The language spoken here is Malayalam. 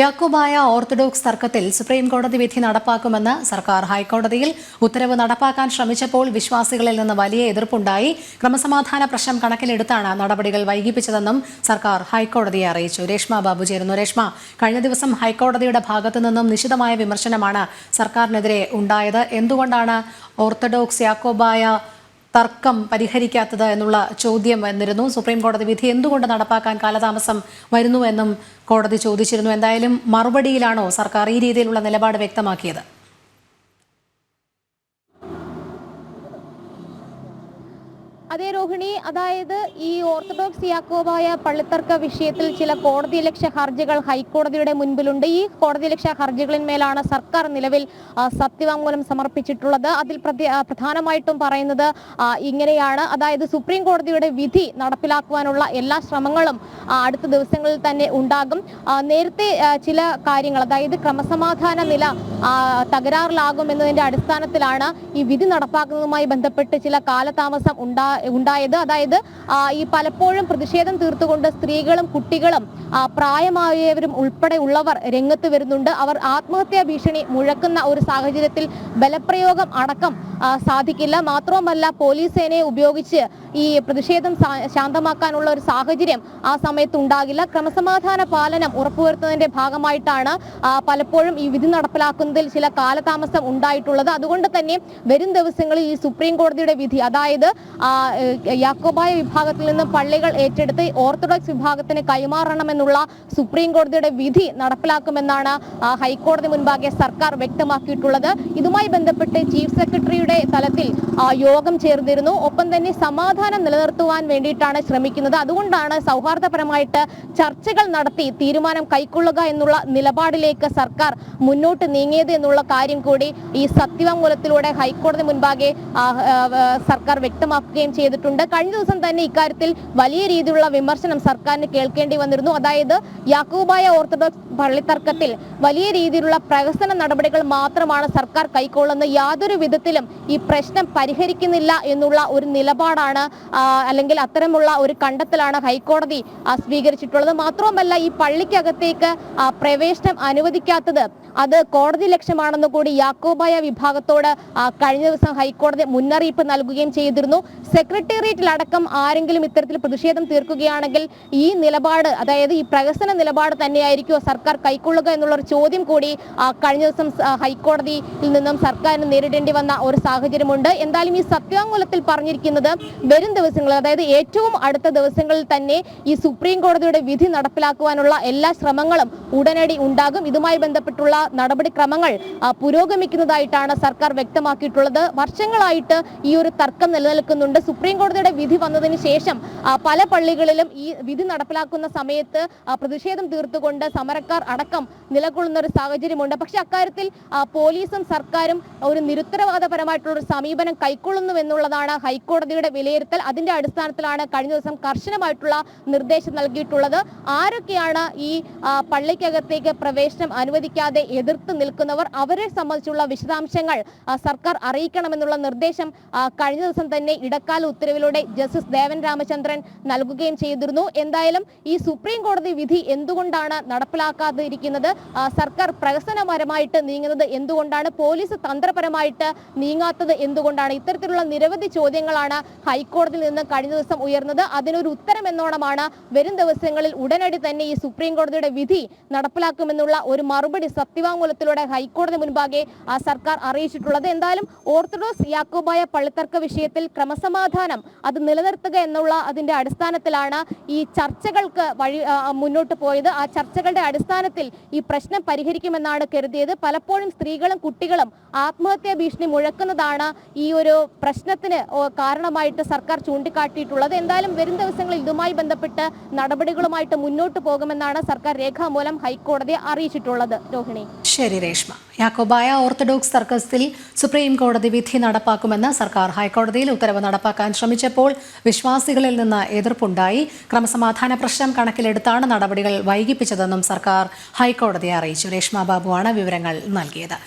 യാക്കോബായ ഓർത്തഡോക്സ് തർക്കത്തിൽ സുപ്രീം കോടതി വിധി നടപ്പാക്കുമെന്ന് സർക്കാർ ഹൈക്കോടതിയിൽ ഉത്തരവ് നടപ്പാക്കാൻ ശ്രമിച്ചപ്പോൾ വിശ്വാസികളിൽ നിന്ന് വലിയ എതിർപ്പുണ്ടായി. ക്രമസമാധാന പ്രശ്നം കണക്കിലെടുത്താണ് നടപടികൾ വൈകിപ്പിച്ചതെന്നും സർക്കാർ ഹൈക്കോടതിയെ അറിയിച്ചു. രേഷ്മ ബാബു ചേരുന്നു. രേഷ്മ കഴിഞ്ഞ ദിവസം ഹൈക്കോടതിയുടെ ഭാഗത്തു നിന്നും നിശിതമായ വിമർശനമാണ് സർക്കാരിനെതിരെ ഉണ്ടായത്. എന്തുകൊണ്ടാണ് ഓർത്തഡോക്സ് യാക്കോബായ തർക്കം പരിഹരിക്കാത്തത് എന്നുള്ള ചോദ്യം വന്നിരുന്നു. സുപ്രീം കോടതി വിധി എന്തുകൊണ്ട് നടപ്പാക്കാൻ കാലതാമസം വരുന്നു എന്നും കോടതി ചോദിച്ചിരുന്നു. എന്തായാലും മറുപടിയിലാണോ സർക്കാർ ഈ രീതിയിലുള്ള നിലപാട് വ്യക്തമാക്കിയത്? അതേ രോഹിണി അതായത് ഈ ഓർത്തഡോക്സ് യാക്കോബായ പള്ളിത്തർക്ക വിഷയത്തിൽ ചില കോടതി ലക്ഷ്യ ഹർജികൾ ഹൈക്കോടതിയുടെ മുൻപിലുണ്ട്. ഈ കോടതി ലക്ഷ്യ ഹർജികളിന്മേലാണ് സർക്കാർ നിലവിൽ സത്യവാങ്മൂലം സമർപ്പിച്ചിട്ടുള്ളത്. അതിൽ പ്രധാനമായിട്ടും പറയുന്നത് ഇങ്ങനെയാണ്. അതായത് സുപ്രീം കോടതിയുടെ വിധി നടപ്പിലാക്കുവാനുള്ള എല്ലാ ശ്രമങ്ങളും അടുത്ത ദിവസങ്ങളിൽ തന്നെ ഉണ്ടാകും. നേരത്തെ ചില കാര്യങ്ങൾ അതായത് ക്രമസമാധാന നില തകരാറിലാകും എന്നതിന്റെ അടിസ്ഥാനത്തിലാണ് ഈ വിധി നടപ്പാക്കുന്നതുമായി ബന്ധപ്പെട്ട് ചില കാലതാമസം ഉണ്ടാ ഉണ്ടായത്. അതായത് ഈ പലപ്പോഴും പ്രതിഷേധം തീർത്തുകൊണ്ട് സ്ത്രീകളും കുട്ടികളും പ്രായമായവരും ഉൾപ്പെടെ ഉള്ളവർ രംഗത്ത് വരുന്നുണ്ട്. അവർ ആത്മഹത്യാ ഭീഷണി മുഴക്കുന്ന ഒരു സാഹചര്യത്തിൽ ബലപ്രയോഗം അടക്കം സാധിക്കില്ല. മാത്രവുമല്ല പോലീസ് സേനയെ ഉപയോഗിച്ച് ഈ പ്രതിഷേധം ശാന്തമാക്കാനുള്ള ഒരു സാഹചര്യം ആ സമയത്ത് ഉണ്ടാകില്ല ക്രമസമാധാന പാലനം ഉറപ്പുവരുത്തുന്നതിന്റെ ഭാഗമായിട്ടാണ് പലപ്പോഴും ഈ വിധി നടപ്പിലാക്കുന്നതിൽ ചില കാലതാമസം ഉണ്ടായിട്ടുള്ളത്. അതുകൊണ്ട് തന്നെ വരും ദിവസങ്ങളിൽ ഈ സുപ്രീം കോടതിയുടെ വിധി അതായത് യാക്കോബായ വിഭാഗത്തിൽ നിന്ന് പള്ളികൾ ഏറ്റെടുത്ത് ഓർത്തഡോക്സ് വിഭാഗത്തിന് കൈമാറണമെന്നുള്ള സുപ്രീം കോടതിയുടെ വിധി നടപ്പിലാക്കുമെന്നാണ് ഹൈക്കോടതി മുൻപാകെ സർക്കാർ വ്യക്തമാക്കിയിട്ടുള്ളത്. ഇതുമായി ബന്ധപ്പെട്ട് ചീഫ് സെക്രട്ടറിയുടെ തലത്തിൽ യോഗം ചേർന്നിരുന്നു. ഒപ്പം തന്നെ സമാധാനം നിലനിർത്തുവാൻ വേണ്ടിയിട്ടാണ് ശ്രമിക്കുന്നത്. അതുകൊണ്ടാണ് സൗഹാർദ്ദപരമായിട്ട് ചർച്ചകൾ നടത്തി തീരുമാനം കൈക്കൊള്ളുക എന്നുള്ള നിലപാടിലേക്ക് സർക്കാർ മുന്നോട്ട് നീങ്ങിയത് എന്നുള്ള കാര്യം കൂടി ഈ സത്യവാങ്മൂലത്തിലൂടെ ഹൈക്കോടതി മുൻപാകെ സർക്കാർ വ്യക്തമാക്കുകയും ചെയ്തിട്ടുണ്ട്. കഴിഞ്ഞ ദിവസം തന്നെ ഇക്കാര്യത്തിൽ വലിയ രീതിയിലുള്ള വിമർശനം സർക്കാരിന് കേൾക്കേണ്ടി വന്നിരുന്നു. അതായത് യാക്കൂബായ ഓർത്തഡോക്സ് പള്ളിത്തർക്കത്തിൽ വലിയ രീതിയിലുള്ള പ്രഹസന നടപടികൾ മാത്രമാണ് സർക്കാർ കൈക്കൊള്ളുന്നത്. യാതൊരു വിധത്തിലും ഈ പ്രശ്നം പരിഹരിക്കുന്നില്ല എന്നുള്ള ഒരു നിലപാടാണ് അല്ലെങ്കിൽ അത്തരമുള്ള ഒരു കണ്ടെത്തലാണ് ഹൈക്കോടതി സ്വീകരിച്ചിട്ടുള്ളത്. മാത്രവുമല്ല ഈ പള്ളിക്കകത്തേക്ക് പ്രവേശനം അനുവദിക്കാത്തത് അത് കോടതി ലക്ഷ്യമാണെന്ന് കൂടി യാക്കോബായ വിഭാഗത്തോട് കഴിഞ്ഞ ദിവസം ഹൈക്കോടതി മുന്നറിയിപ്പ് നൽകുകയും ചെയ്തിരുന്നു. സെക്രട്ടേറിയറ്റിലടക്കം ആരെങ്കിലും ഇത്തരത്തിൽ പ്രതിഷേധം തീർക്കുകയാണെങ്കിൽ ഈ നിലപാട് അതായത് ഈ പ്രഹസന നിലപാട് തന്നെയായിരിക്കുമോ സർക്കാർ കൈക്കൊള്ളുക എന്നുള്ളൊരു ചോദ്യം കൂടി കഴിഞ്ഞ ദിവസം ഹൈക്കോടതിയിൽ നിന്നും സർക്കാരിന് നേരിടേണ്ടി വന്ന ഒരു സാഹചര്യമുണ്ട്. എന്തായാലും ഈ സത്യവാങ്മൂലത്തിൽ പറഞ്ഞിരിക്കുന്നത് വരും ദിവസങ്ങളിൽ അതായത് ഏറ്റവും അടുത്ത ദിവസങ്ങളിൽ തന്നെ ഈ സുപ്രീം കോടതിയുടെ വിധി നടപ്പിലാക്കുവാനുള്ള എല്ലാ ശ്രമങ്ങളും ഉടനടി ഉണ്ടാകും. ഇതുമായി ബന്ധപ്പെട്ടുള്ള നടപടിക്രമങ്ങൾ പുരോഗമിക്കുന്നതായിട്ടാണ് സർക്കാർ വ്യക്തമാക്കിയിട്ടുള്ളത്. വർഷങ്ങളായിട്ട് ഈ ഒരു തർക്കം നിലനിൽക്കുന്നുണ്ട്. സുപ്രീം കോടതിയുടെ വിധി വന്നതിന് ശേഷം പല പള്ളികളിലും ഈ വിധി നടപ്പിലാക്കുന്ന സമയത്ത് പ്രതിഷേധം തീർത്തുകൊണ്ട് സമരക്കാർ അടക്കം നിലകൊള്ളുന്ന ഒരു സാഹചര്യമുണ്ട്. പക്ഷെ അക്കാര്യത്തിൽ പോലീസും സർക്കാരും ഒരു നിരുത്തരവാദപരമായിട്ടുള്ള ഒരു സമീപനം കൈക്കൊള്ളുന്നു എന്നുള്ളതാണ് ഹൈക്കോടതിയുടെ വിലയിരുത്തൽ. അതിന്റെ അടിസ്ഥാനത്തിലാണ് കഴിഞ്ഞ ദിവസം കർശനമായിട്ടുള്ള നിർദ്ദേശം നൽകിയിട്ടുള്ളത്. ആരൊക്കെയാണ് ഈ പള്ളിക്കകത്തേക്ക് പ്രവേശനം അനുവദിക്കാതെ എതിർത്ത് നിൽക്കുന്നവർ? അവരെ സംബന്ധിച്ചുള്ള വിശദാംശങ്ങൾ സർക്കാർ അറിയിക്കണമെന്നുള്ള നിർദ്ദേശം കഴിഞ്ഞ ദിവസം തന്നെ ഇടക്കാല ഉത്തരവിലൂടെ ജസ്റ്റിസ് ദേവൻ രാമചന്ദ്രൻ നൽകുകയും ചെയ്തിരുന്നു. എന്തായാലും ഈ സുപ്രീം കോടതി വിധി എന്തുകൊണ്ടാണ് നടപ്പിലാക്കാതിരിക്കുന്നത്? സർക്കാർ പ്രഹസനപരമായിട്ട് നീങ്ങുന്നത് എന്തുകൊണ്ടാണ്? പോലീസ് തന്ത്രപരമായിട്ട് നീങ്ങാത്തത് എന്തുകൊണ്ടാണ്? ഇത്തരത്തിലുള്ള നിരവധി ചോദ്യങ്ങളാണ് ഹൈക്കോടതിയിൽ നിന്ന് കഴിഞ്ഞ ദിവസം ഉയർന്നത്. അതിനൊരു ഉത്തരം എന്നോണമാണ് വരും ദിവസങ്ങളിൽ ഉടനടി തന്നെ ഈ സുപ്രീം കോടതിയുടെ വിധി നടപ്പിലാക്കുമെന്നുള്ള ഒരു മറുപടി സത്യവാങ്മൂലത്തിലൂടെ ഹൈക്കോടതി മുൻപാകെ ആ സർക്കാർ അറിയിച്ചിട്ടുള്ളത്. എന്തായാലും ഓർത്തഡോക്സ് യാക്കോബായ പള്ളിത്തർക്ക വിഷയത്തിൽ ക്രമസമാധാനം അത് നിലനിർത്തുക എന്നുള്ള അതിന്റെ അടിസ്ഥാനത്തിലാണ് ഈ ചർച്ചകൾക്ക് വഴി മുന്നോട്ട് പോയത്. ആ ചർച്ചകളുടെ അടിസ്ഥാനത്തിൽ ഈ പ്രശ്നം പരിഹരിക്കുമെന്നാണ് കരുതിയത്. പലപ്പോഴും സ്ത്രീകളും കുട്ടികളും ആത്മഹത്യാ ഭീഷണി മുഴക്കുന്നതാണ് ഈ ഒരു പ്രശ്നത്തിന് കാരണമായിട്ട് സർക്കാർ ചൂണ്ടിക്കാട്ടിയിട്ടുള്ളത്. എന്തായാലും വരും ദിവസങ്ങളിൽ ഇതുമായി ബന്ധപ്പെട്ട് നടപടികളുമായിട്ട് മുന്നോട്ട് പോകുമെന്നാണ് സർക്കാർ രേഖാമൂലം ഹൈക്കോടതിയെ അറിയിച്ചിട്ടുള്ളത്. രോഹിണി. ശരി രേഷ്മ. യാക്കോബായ ഓർത്തഡോക്സ് സർക്കസിൽ സുപ്രീം കോടതി വിധി നടപ്പാക്കുമെന്ന് സർക്കാർ ഹൈക്കോടതിയിൽ ഉത്തരവ് നടപ്പാക്കാൻ ശ്രമിച്ചപ്പോൾ വിശ്വാസികളിൽ നിന്ന് എതിർപ്പുണ്ടായി. ക്രമസമാധാന പ്രശ്നം കണക്കിലെടുത്താണ് നടപടികൾ വൈകിപ്പിച്ചതെന്നും സർക്കാർ ഹൈക്കോടതിയെ അറിയിച്ചു. രേഷ്മ ബാബുവാണ് വിവരങ്ങൾ നൽകിയത്.